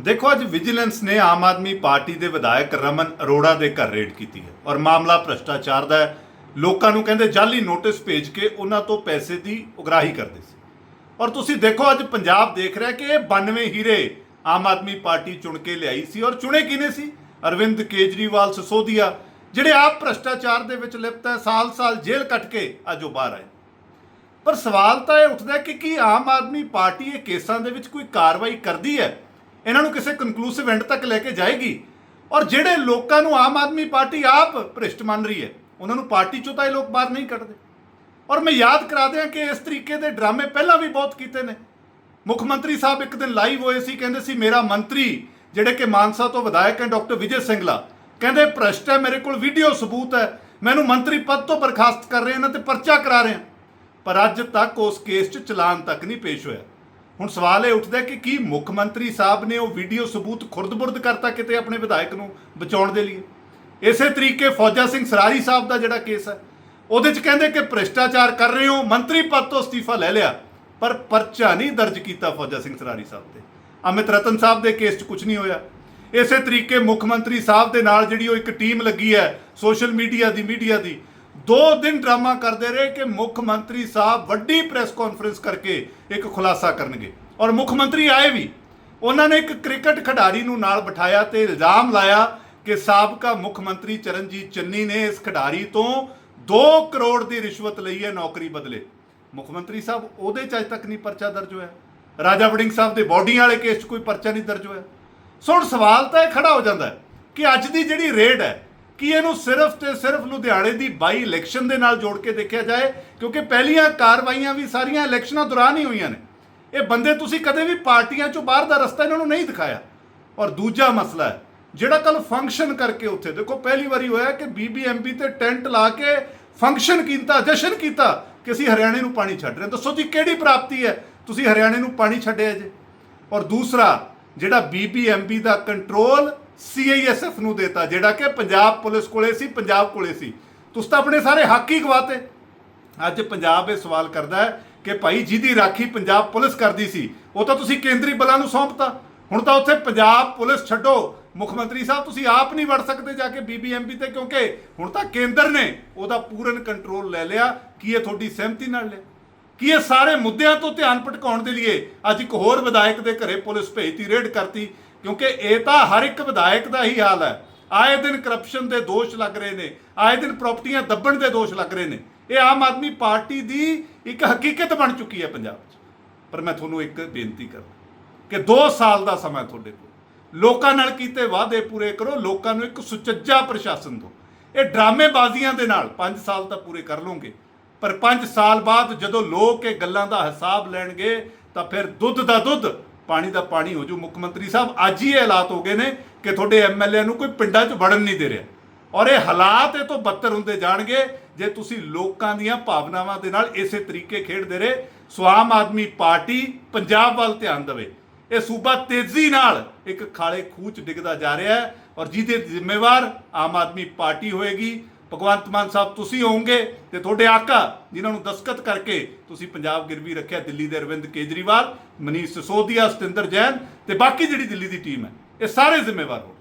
ਦੇਖੋ, ਅੱਜ ਵਿਜੀਲੈਂਸ ਨੇ ਆਮ ਆਦਮੀ ਪਾਰਟੀ ਦੇ ਵਿਧਾਇਕ ਰਮਨ ਅਰੋੜਾ ਦੇ ਘਰ ਰੇਡ ਕੀਤੀ ਹੈ ਔਰ ਮਾਮਲਾ ਭ੍ਰਸ਼ਟਾਚਾਰ ਦਾ ਹੈ। ਲੋਕਾਂ ਨੂੰ ਕਹਿੰਦੇ, ਜਾਲੀ ਨੋਟਿਸ ਭੇਜ ਕੇ ਉਹਨਾਂ ਤੋਂ ਪੈਸੇ ਦੀ ਉਗਰਾਹੀ ਕਰਦੇ ਸੀ। ਔਰ ਤੁਸੀਂ ਦੇਖੋ, ਅੱਜ ਪੰਜਾਬ ਦੇਖ ਰਿਹਾ ਕਿ ਇਹ 92 ਹੀਰੇ ਆਮ ਆਦਮੀ ਪਾਰਟੀ ਚੁਣ ਕੇ ਲਿਆਈ ਸੀ ਔਰ ਚੁਣੇ ਕਿਨੇ ਸੀ? ਅਰਵਿੰਦ ਕੇਜਰੀਵਾਲ ਸਸੋਦੀਆ, ਜਿਹੜੇ ਆਪ ਭ੍ਰਸ਼ਟਾਚਾਰ ਦੇ ਵਿੱਚ ਲਿਪਤ ਹੈ, ਸਾਲ-ਸਾਲ ਜੇਲ੍ਹ ਕੱਟ ਕੇ ਅੱਜ ਉਹ ਬਾਹਰ ਆਏ। ਪਰ ਸਵਾਲ ਤਾਂ ਇਹ ਉੱਠਦਾ ਕਿ ਕੀ ਆਮ ਆਦਮੀ ਪਾਰਟੀ ਇਹ ਕੇਸਾਂ ਦੇ ਵਿੱਚ ਕੋਈ ਕਾਰਵਾਈ ਕਰਦੀ ਹੈ? ਇਹਨਾਂ ਨੂੰ ਕਿਸੇ ਕਨਕਲੂਸਿਵ ਐਂਡ ਤੱਕ ਲੈ ਕੇ ਜਾਏਗੀ। ਔਰ ਜਿਹੜੇ ਲੋਕਾਂ ਨੂੰ ਆਮ ਆਦਮੀ ਪਾਰਟੀ ਆਪ ਭ੍ਰਿਸ਼ਟ ਮੰਨ ਰਹੀ ਹੈ, ਉਹਨਾਂ ਨੂੰ ਪਾਰਟੀ ਚੋਂ ਤਾਂ ਇਹ ਲੋਕ ਬਾਹਰ ਨਹੀਂ ਕੱਢਦੇ। ਔਰ ਮੈਂ ਯਾਦ ਕਰਾ ਦਿਆਂ ਕਿ ਇਸ ਤਰੀਕੇ ਦੇ ਡਰਾਮੇ ਪਹਿਲਾਂ ਵੀ ਬਹੁਤ ਕੀਤੇ ਨੇ। ਮੁੱਖ ਮੰਤਰੀ ਸਾਹਿਬ ਇੱਕ ਦਿਨ ਲਾਈਵ ਹੋਏ ਸੀ, ਕਹਿੰਦੇ ਸੀ, ਮੇਰਾ ਮੰਤਰੀ, ਜਿਹੜੇ ਕਿ ਮਾਨਸਾ ਤੋਂ ਵਿਧਾਇਕ ਹੈ, ਡਾਕਟਰ ਵਿਜੇ ਸਿੰਗਲਾ, ਕਹਿੰਦੇ ਭ੍ਰਸ਼ਟ ਹੈ, ਮੇਰੇ ਕੋਲ ਵੀਡੀਓ ਸਬੂਤ ਹੈ ਮੈਨੂੰ ਮੰਤਰੀ ਪਦ ਤੋਂ ਬਰਖਾਸਤ ਕਰ ਰਹੇ, ਇਹਨਾਂ ਤੇ ਪਰਚਾ ਕਰਾ ਰਹੇ। ਪਰ ਅੱਜ ਤੱਕ ਉਸ ਕੇਸ 'ਚ ਚਲਾਨ ਤੱਕ ਨਹੀਂ ਪੇਸ਼ ਹੋਇਆ। ਹੁਣ ਸਵਾਲ ਇਹ ਉੱਠਦਾ ਕਿ ਕੀ ਮੁੱਖ ਮੰਤਰੀ ਸਾਹਿਬ ਨੇ ਉਹ ਵੀਡੀਓ ਸਬੂਤ ਖੁਰਦ-ਬੁਰਦ ਕਰਤਾ ਕਿਤੇ ਆਪਣੇ ਵਿਧਾਇਕ ਨੂੰ ਬਚਾਉਣ ਦੇ ਲਈ? ਇਸੇ ਤਰੀਕੇ ਫੌਜਾ ਸਿੰਘ ਸਰਾਰੀ ਸਾਹਿਬ ਦਾ ਜਿਹੜਾ ਕੇਸ ਹੈ, ਉਹਦੇ 'ਚ ਕਹਿੰਦੇ ਕਿ ਭ੍ਰਿਸ਼ਟਾਚਾਰ ਕਰ ਰਹੇ ਹੋ, ਮੰਤਰੀ ਪਦ ਤੋਂ ਅਸਤੀਫਾ ਲੈ ਲਿਆ, ਪਰ ਪਰਚਾ ਨਹੀਂ ਦਰਜ ਕੀਤਾ ਫੌਜਾ ਸਿੰਘ ਸਰਾਰੀ ਸਾਹਿਬ ਤੇ। ਅਮਿਤ ਰਤਨ ਸਾਹਿਬ ਦੇ ਕੇਸ 'ਚ ਕੁਝ ਨਹੀਂ ਹੋਇਆ। ਇਸੇ ਤਰੀਕੇ ਮੁੱਖ ਮੰਤਰੀ ਸਾਹਿਬ ਦੇ ਨਾਲ ਜਿਹੜੀ ਉਹ ਇੱਕ ਟੀਮ ਲੱਗੀ ਹੈ, ਸੋਸ਼ਲ ਮੀਡੀਆ ਦੀ ਮੀਡੀਆ ਦੀ, ਦੋ ਦਿਨ ਡਰਾਮਾ ਕਰਦੇ ਰਹੇ ਕਿ ਮੁੱਖ ਮੰਤਰੀ ਸਾਹਿਬ ਵੱਡੀ ਪ੍ਰੈਸ ਕਾਨਫਰੰਸ ਕਰਕੇ ਇੱਕ ਖੁਲਾਸਾ ਕਰਨਗੇ। ਔਰ ਮੁੱਖ ਮੰਤਰੀ ਆਏ ਵੀ। ਉਹਨਾਂ ਨੇ ਇੱਕ ਕ੍ਰਿਕਟ ਖਿਡਾਰੀ ਨੂੰ ਨਾਲ ਬਿਠਾਇਆ ਤੇ ਇਲਜ਼ਾਮ ਲਾਇਆ ਕਿ ਸਾਬਕਾ ਮੁੱਖ ਮੰਤਰੀ ਚਰਨਜੀਤ ਚੰਨੀ ਨੇ ਇਸ ਖਿਡਾਰੀ ਤੋਂ 2 ਕਰੋੜ ਦੀ ਰਿਸ਼ਵਤ ਲਈ ਹੈ ਨੌਕਰੀ ਬਦਲੇ। ਮੁੱਖ ਮੰਤਰੀ ਸਾਹਿਬ, ਉਹਦੇ ਚ ਅਜੇ ਤੱਕ ਨਹੀਂ ਪਰਚਾ ਦਰਜ ਹੋਇਆ। ਰਾਜਾ ਵੜਿੰਗ ਸਾਹਿਬ ਦੇ ਬੋਡੀਆਂ ਵਾਲੇ ਕੇਸ 'ਚ ਕੋਈ ਪਰਚਾ ਨਹੀਂ ਦਰਜ ਹੋਇਆ। ਸੋ ਹੁਣ ਸਵਾਲ ਤਾਂ ਇਹ ਖੜਾ ਹੋ ਜਾਂਦਾ ਕਿ ਅੱਜ ਦੀ ਜਿਹੜੀ ਰੇਡ ਹੈ, ਕਿ ਇਹਨੂੰ ਸਿਰਫ ਤੇ ਸਿਰਫ ਲੁਧਿਆਣੇ ਦੀ ਬਾਈ ਇਲੈਕਸ਼ਨ ਦੇ ਨਾਲ ਜੋੜ ਕੇ ਦੇਖਿਆ ਜਾਏ? ਕਿਉਂਕਿ ਪਹਿਲੀਆਂ ਕਾਰਵਾਈਆਂ ਵੀ ਸਾਰੀਆਂ ਇਲੈਕਸ਼ਨਾਂ ਦੌਰਾਨ ਹੀ ਹੋਈਆਂ ਨੇ। ਇਹ ਬੰਦੇ ਤੁਸੀਂ ਕਦੇ ਵੀ ਪਾਰਟੀਆਂ ਚੋਂ ਬਾਹਰ ਦਾ ਰਸਤਾ ਇਹਨਾਂ ਨੂੰ ਨਹੀਂ ਦਿਖਾਇਆ। ਔਰ ਦੂਜਾ ਮਸਲਾ ਹੈ, ਜਿਹੜਾ ਕੱਲ ਫੰਕਸ਼ਨ ਕਰਕੇ ਉੱਥੇ, ਦੇਖੋ ਪਹਿਲੀ ਵਾਰੀ ਹੋਇਆ ਕਿ ਬੀਬੀਐਮਬੀ ਤੇ ਟੈਂਟ ਲਾ ਕੇ ਫੰਕਸ਼ਨ ਕੀਤਾ, ਜਸ਼ਨ ਕੀਤਾ ਕਿ ਅਸੀਂ ਹਰਿਆਣੇ ਨੂੰ ਪਾਣੀ ਛੱਡ ਰਹੇ ਦੱਸੋ ਜੀ ਕਿਹੜੀ ਪ੍ਰਾਪਤੀ ਹੈ? ਤੁਸੀਂ ਹਰਿਆਣੇ ਨੂੰ ਪਾਣੀ ਛੱਡਿਆ ਜੇ। ਔਰ ਦੂਸਰਾ, ਜਿਹੜਾ ਬੀਬੀਐਮਬੀ ਦਾ ਕੰਟਰੋਲ ਸੀਆਈਐਸਐਫ ਨੂੰ ਦੇਤਾ, ਜਿਹੜਾ ਕਿ ਪੰਜਾਬ ਪੁਲਿਸ ਕੋਲੇ ਸੀ, ਪੰਜਾਬ ਕੋਲੇ ਸੀ। ਤੁਸੀਂ ਤਾਂ ਆਪਣੇ ਸਾਰੇ ਹੱਕ ਹੀ ਗਵਾਤੇ। ਅੱਜ ਪੰਜਾਬ ਇਹ ਸਵਾਲ ਕਰਦਾ ਹੈ ਕਿ ਭਾਈ ਜਿਹਦੀ ਰਾਖੀ ਪੰਜਾਬ ਪੁਲਿਸ ਕਰਦੀ ਸੀ, ਉਹ ਤਾਂ ਤੁਸੀਂ ਕੇਂਦਰੀ ਬਲਾਂ ਨੂੰ ਸੌਂਪਤਾ। ਹੁਣ ਤਾਂ ਉੱਥੇ ਪੰਜਾਬ ਪੁਲਿਸ ਛੱਡੋ। ਮੁੱਖ ਮੰਤਰੀ ਸਾਹਿਬ, ਤੁਸੀਂ ਆਪ ਨਹੀਂ ਵੜ ਸਕਦੇ ਜਾ ਕੇ ਬੀਬੀਐਮਪੀ ਤੇ, ਕਿਉਂਕਿ ਹੁਣ ਤਾਂ ਕੇਂਦਰ ਨੇ ਉਹਦਾ ਪੂਰਨ ਕੰਟਰੋਲ ਲੈ ਲਿਆ। ਕੀ ਇਹ ਤੁਹਾਡੀ ਸਹਿਮਤੀ ਨਾਲ ਲਿਆ? ਕੀ ਇਹ ਸਾਰੇ ਮੁੱਦਿਆਂ ਤੋਂ ਧਿਆਨ ਭਟਕਾਉਣ ਦੇ ਲਈ ਅੱਜ ਇੱਕ ਹੋਰ ਵਿਧਾਇਕ ਦੇ ਘਰੇ ਪੁਲਿਸ ਭੇਜਤੀ ਰੇਡ ਕਰਤੀ? ਕਿਉਂਕਿ ਇਹ ਤਾਂ ਹਰ ਇੱਕ ਵਿਧਾਇਕ ਦਾ ਹੀ ਹਾਲ ਹੈ। ਆਏ ਦਿਨ ਕਰਪਸ਼ਨ ਦੇ ਦੋਸ਼ ਲੱਗ ਰਹੇ ਨੇ। ਆਏ ਦਿਨ ਪ੍ਰਾਪਰਟੀਆਂ ਦੱਬਣ ਦੇ ਦੋਸ਼ ਲੱਗ ਰਹੇ ਨੇ। ਇਹ ਆਮ ਆਦਮੀ ਪਾਰਟੀ ਦੀ ਇੱਕ ਹਕੀਕਤ ਬਣ ਚੁੱਕੀ ਹੈ ਪੰਜਾਬ 'ਚ। ਪਰ ਮੈਂ ਤੁਹਾਨੂੰ ਇੱਕ ਬੇਨਤੀ ਕਰਦਾ ਕਿ 2 ਸਾਲ ਦਾ ਸਮਾਂ ਤੁਹਾਡੇ ਕੋਲ। ਲੋਕਾਂ ਨਾਲ ਕੀਤੇ ਵਾਅਦੇ ਪੂਰੇ ਕਰੋ, ਲੋਕਾਂ ਨੂੰ ਇੱਕ ਸੁਚੱਜਾ ਪ੍ਰਸ਼ਾਸਨ ਦਿਓ। ਇਹ ਡਰਾਮੇਬਾਜ਼ੀਆਂ ਦੇ ਨਾਲ 5 ਸਾਲ ਤਾਂ ਪੂਰੇ ਕਰ ਲਓਗੇ, ਪਰ 5 ਸਾਲ ਬਾਅਦ ਜਦੋਂ ਲੋਕ ਇਹ ਗੱਲਾਂ ਦਾ ਹਿਸਾਬ ਲੈਣਗੇ, ਤਾਂ ਫਿਰ ਦੁੱਧ ਦਾ ਦੁੱਧ, ਪਾਣੀ ਦਾ ਪਾਣੀ ਹੋ ਜੂ। ਮੁੱਖ ਮੰਤਰੀ ਸਾਹਿਬ, ਅੱਜ ਹੀ ਇਹ ਹਾਲਾਤ ਹੋ ਗਏ ਨੇ ਕਿ ਤੁਹਾਡੇ ਐਮਐਲਏ ਨੂੰ ਕੋਈ ਪਿੰਡਾਂ 'ਚ ਵੜਨ ਨਹੀਂ ਦੇ ਰਿਹਾ। ਔਰ ਇਹ ਹਾਲਾਤ ਇਹ ਤੋਂ ਬੱਤਰ ਹੁੰਦੇ ਜਾਣਗੇ ਜੇ ਤੁਸੀਂ ਲੋਕਾਂ ਦੀਆਂ ਭਾਵਨਾਵਾਂ ਦੇ ਨਾਲ ਇਸੇ ਤਰੀਕੇ ਖੇਡਦੇ ਰਹੇ। ਸੋ ਆਮ ਆਦਮੀ ਪਾਰਟੀ ਪੰਜਾਬ ਵੱਲ ਧਿਆਨ ਦੇਵੇ। ਇਹ ਸੂਬਾ ਤੇਜ਼ੀ ਨਾਲ ਇੱਕ ਖਾਲੇ ਖੂਚ ਡਿੱਗਦਾ ਜਾ ਰਿਹਾ ਹੈ ਔਰ ਜਿਹਦੇ ਜ਼ਿੰਮੇਵਾਰ ਆਮ ਆਦਮੀ ਪਾਰਟੀ ਹੋਏਗੀ। ਭਗਵੰਤ ਮਾਨ ਸਾਹਿਬ, ਤੁਸੀਂ ਹੋਵੋਗੇ ਤੇ ਤੁਹਾਡੇ ਆਕਾ, ਜਿਨ੍ਹਾਂ ਨੂੰ ਦਸਕਤ ਕਰਕੇ ਤੁਸੀਂ ਪੰਜਾਬ ਗਿਰਵੀ ਰੱਖਿਆ ਦਿੱਲੀ ਦੇ ਅਰਵਿੰਦ ਕੇਜਰੀਵਾਲ, ਮਨੀਸ਼ ਸਿਸੋਦੀਆ, ਸਤਿੰਦਰ ਜੈਨ ਤੇ ਬਾਕੀ ਜਿਹੜੀ ਦਿੱਲੀ ਦੀ ਟੀਮ ਹੈ, ਇਹ ਸਾਰੇ ਜ਼ਿੰਮੇਵਾਰ ਹੋਣਗੇ।